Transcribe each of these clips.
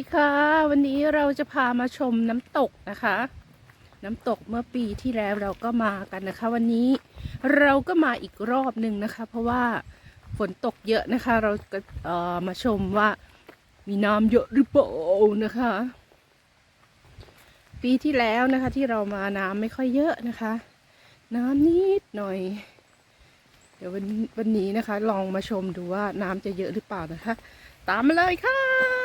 วัสดีค่ะ วันนี้เราจะพามาชมน้ำตกนะคะ น้ำตกเมื่อปีที่แล้วเราก็มากันนะคะ วันนี้เราก็มาอีกรอบหนึ่งนะคะ เพราะว่าฝนตกเยอะนะคะ เราก็มาชมว่ามีน้ำเยอะหรือเปล่านะคะ ปีที่แล้วนะคะที่เรามาน้ำไม่ค่อยเยอะนะคะ น้ำนิดหน่อย เดี๋ยววันวันนี้นะคะ ลองมาชมดูว่าน้ำจะเยอะหรือเปล่านะคะ ตามมาเลยค่ะ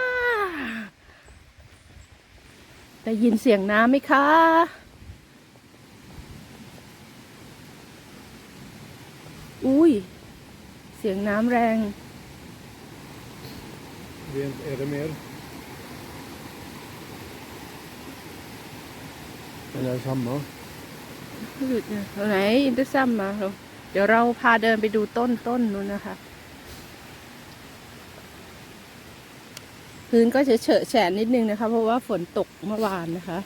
ได้ยินเสียงน้ำไหมคะอุ้ย เสียงน้ำแรง Rent är det mer? Eller är det samma? หยุดนะเอาไหนอินเตอร์ซัมมาเราเดี๋ยวเราพาเดินไปดูต้นต้นนู้นนะคะ พื้นก็จะเฉอะแฉะนิดนึงนะคะ เพราะว่าฝนตกเมื่อวานนะคะ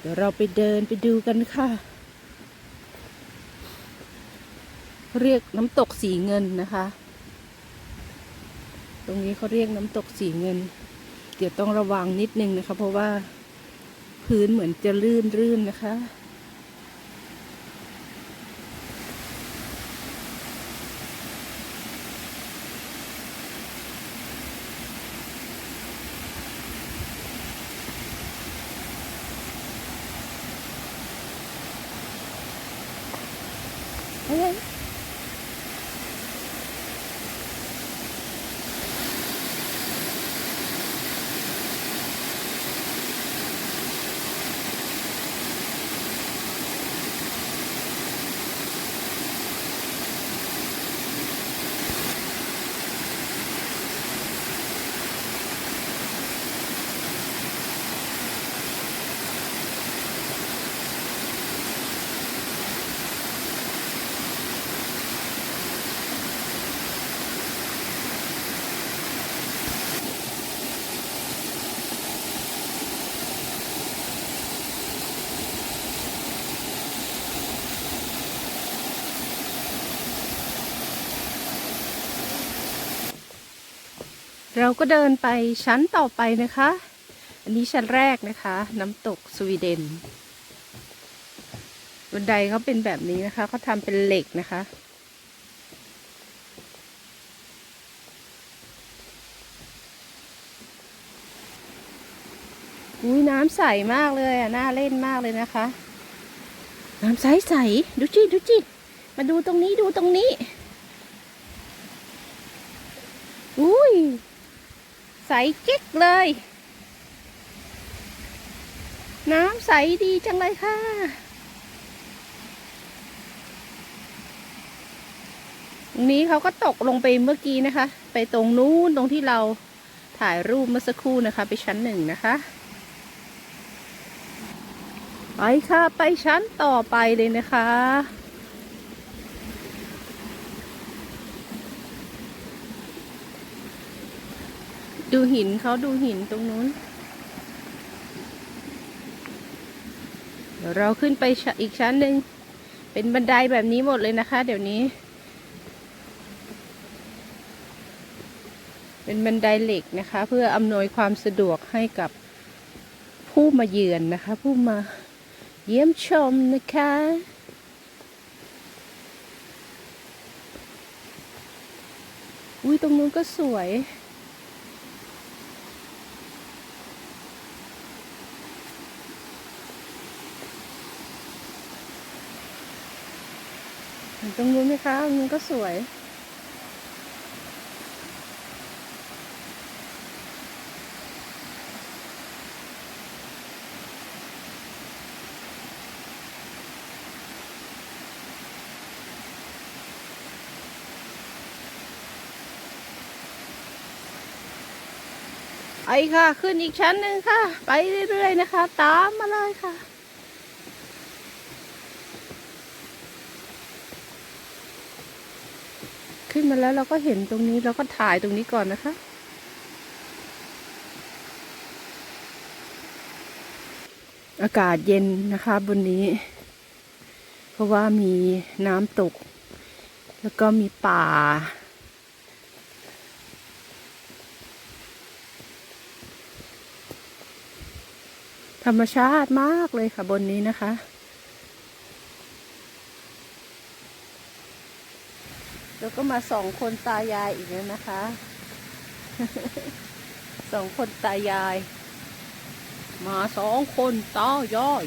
เดี๋ยวเราไปเดินไปดูกันค่ะ เรียกน้ำตกสีเงินนะคะ ตรงนี้เขาเรียกน้ำตกสีเงิน เดี๋ยวต้องระวังนิดนึงนะคะ เพราะว่าพื้นเหมือนจะลื่นรื่นนะคะ เเราก็เดินไปชั้นต่อไปนะคะ อันนี้ชั้นแรกนะคะ น้ำตกสวีเดน บันไดเขาเป็นแบบนี้นะคะเขาทำเป็นเหล็กนะคะ อุ้ยน้ำใสมากเลยอะ น่าเล่นมากเลยนะคะ น้ำใสใสดูจิดูจิมาดูตรงนี้ดูตรงนี้ อุ้ย ใสกิ๊กเลย น้ำใสดีจังเลยค่ะตรงนี้เขาก็ตกลงไปเมื่อกี้นะคะ ไปตรงนู้นตรงที่เราถ่ายรูปเมื่อสักครู่นะคะ ไปชั้นหนึ่งนะคะ ไปค่ะ ไปชั้นต่อไปเลยนะคะ ดูหินเขาดูหินตรงนู้น เดี๋ยวเราขึ้นไปอีกชั้นหนึ่ง เป็นบันไดแบบนี้หมดเลยนะคะ เดี๋ยวนี้ เป็นบันไดเหล็กนะคะ เพื่ออำนวยความสะดวกให้กับผู้มาเยือนนะคะ ผู้มาเยี่ยมชมนะคะอุ้ยตรงนู้นก็สวย ตรงนู้นไหมคะตรงนู้นก็สวยไปค่ะ ขึ้นอีกชั้นหนึ่งค่ะ ไปเรื่อยๆนะคะ ตามมาเลยค่ะ ขึ้นมาแล้วเราก็เห็นตรงนี้เราก็ถ่ายตรงนี้ก่อนนะคะ อากาศเย็นนะคะบนนี้ เพราะว่ามีน้ำตก แล้วก็มีป่าธรรมชาติมากเลยค่ะบนนี้นะคะ แล้วก็มาสองคนตายายอีกแล้วนะคะ สองคนตายาย มาสองคนตายาย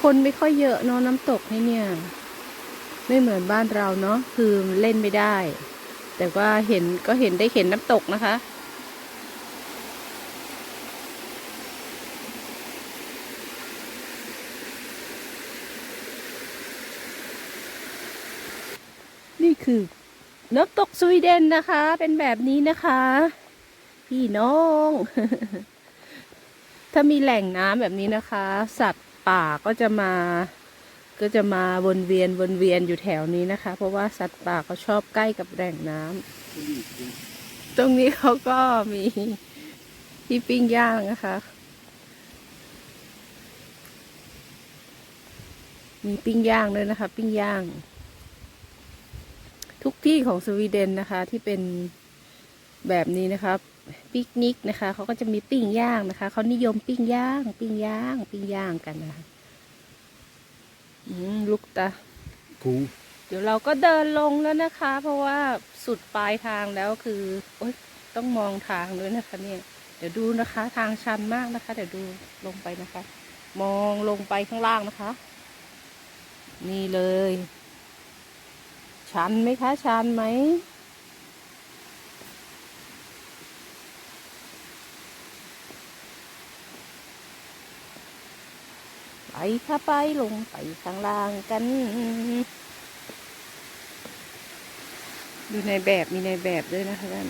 คนไม่ค่อยเยอะเนาะน้ำตกนี่เนี่ย ไม่เหมือนบ้านเราเนาะคือเล่นไม่ได้ แต่ว่าเห็นก็เห็นได้เห็นน้ำตกนะคะ นี่คือน้ำตกสวีเดนนะคะ เป็นแบบนี้นะคะ พี่น้อง ถ้ามีแหล่งน้ำแบบนี้นะคะ สัตว์ ป่าก็จะมา ก็จะมาวนเวียนวนเวียนอยู่แถวนี้นะคะ เพราะว่าสัตว์ป่าเขาชอบใกล้กับแหล่งน้ำตรงนี้เขาก็มีที่ปิ้งย่างนะคะ มีปิ้งย่างด้วยนะคะ ปิ้งย่าง ทุกที่ของสวีเดนนะคะที่เป็นแบบนี้นะคะ ปิกนิกนะคะเขาก็จะมีปิ้งย่างนะคะเขานิยมปิ้งย่าง ปิ้งย่าง ปิ้งย่างกันนะคะอืมลูกตา Ko. เดี๋ยวเราก็เดินลงแล้วนะคะ เพราะว่าสุดปลายทางแล้วคือโอ๊ยต้องมองทางด้วยนะคะ เนี่ย เดี๋ยวดูนะคะ ทางชันมากนะคะ เดี๋ยวดูลงไปนะคะ มองลงไปข้างล่างนะคะ นี่เลย ชันไหมคะชันไหม ไปค่ะไปลงไปข้างล่างกัน ดูในแบบมีในแบบด้วยนะคะท่าน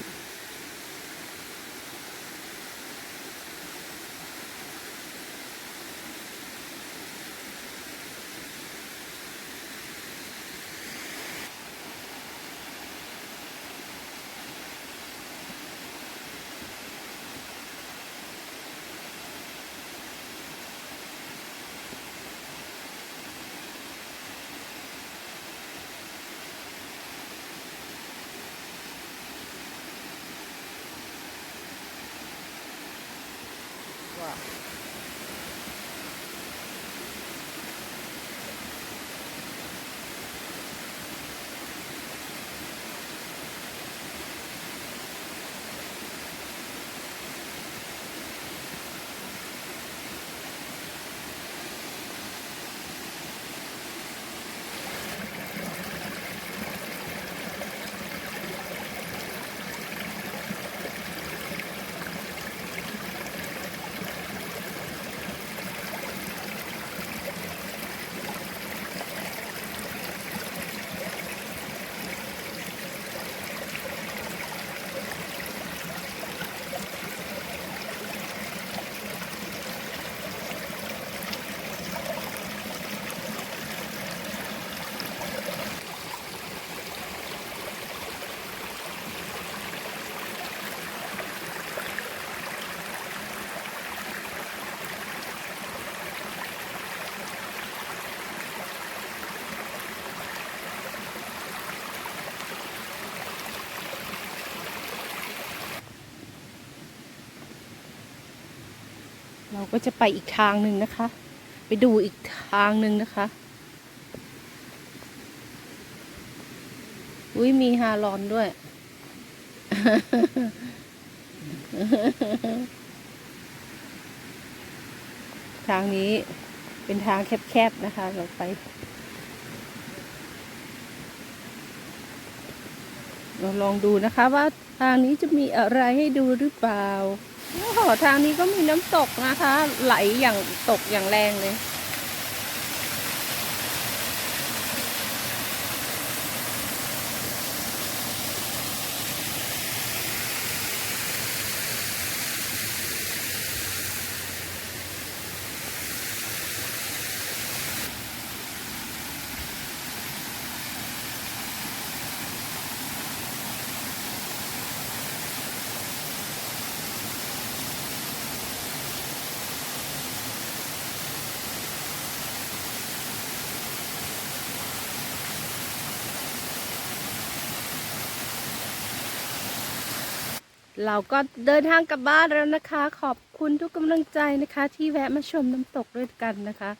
ว่ เราก็จะไปอีกทางหนึ่งนะคะ ไปดูอีกทางหนึ่งนะคะอุ้ยมีฮารอนด้วย ทางนี้เป็นทางแคบๆนะคะ เราไป เราลองดูนะคะว่าทางนี้จะมีอะไรให้ดูหรือเปล่า โอ้โหทางนี้ก็มีน้ำตกนะคะ ไหลอย่างตกอย่างแรงเลย เราก็เดินทางกลับบ้านแล้วนะคะ ขอบคุณทุกกำลังใจนะคะ ที่แวะมาชมน้ำตกด้วยกันนะคะ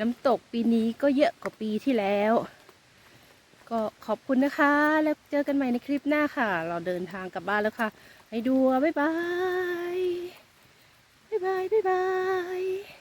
น้ำตกปีนี้ก็เยอะกว่าปีที่แล้ว ก็ขอบคุณนะคะ แล้วเจอกันใหม่ในคลิปหน้าค่ะ เราเดินทางกลับบ้านแล้วค่ะ ให้ดูบ๊ายบาย บ๊ายบาย บ๊ายบาย